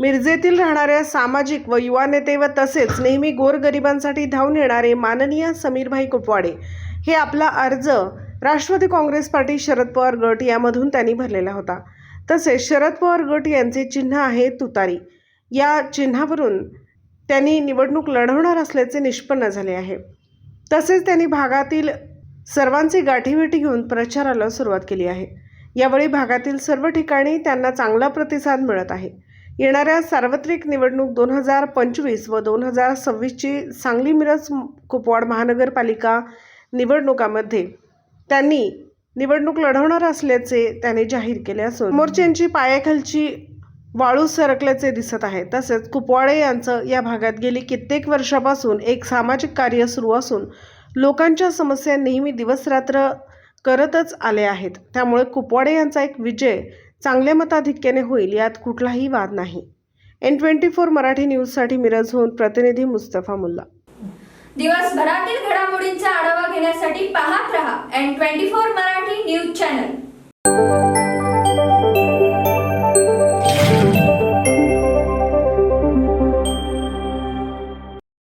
मिरजेतील राहणाऱ्या सामाजिक व युवा नेते व तसेच नेहमी गोरगरिबांसाठी धावून येणारे माननीय समीरभाई कुपवाडे हे आपला अर्ज राष्ट्रवादी काँग्रेस पार्टी शरद पवार गट यामधून त्यांनी भरलेला होता. तसेच शरद पवार गट यांचे चिन्ह आहे तुतारी. या चिन्हावरून त्यांनी निवडणूक लढवणार असल्याचे निष्पन्न झाले आहे. तसेच त्यांनी भागातील सर्वांची गाठीभेटी घेऊन प्रचाराला सुरुवात केली आहे. यावेळी भागातील सर्व ठिकाणी त्यांना चांगला प्रतिसाद मिळत आहे. येणाऱ्या सार्वत्रिक निवडणूक दोन हजार पंचवीस व दोन हजार सव्वीसची सांगली मिरज कुपवाड महानगरपालिका निवडणुकामध्ये त्यांनी निवडणूक लढवणार असल्याचे त्यांनी जाहीर केले असून मोर्चेंची पायाखालची वाळू सरकल्याचे दिसत आहे. तसेच कुपवाडे यांचं या भागात गेली कित्येक वर्षापासून एक सामाजिक कार्य सुरू असून लोकांच्या समस्या नेहमी दिवसरात्र करतच आले आहेत. त्यामुळे कुपवाडे यांचा एक विजय चांगल्या मताधिक्याने होईल यात कुठलाही वाद नाही. एन ट्वेंटी फोर मराठी न्यूजसाठी मिरजहून प्रतिनिधी मुस्तफा मुल्ला. दिवसभरातील घडामोडींचा आढावा घेण्यासाठी पाहत रहा N twenty four Marathi news channel.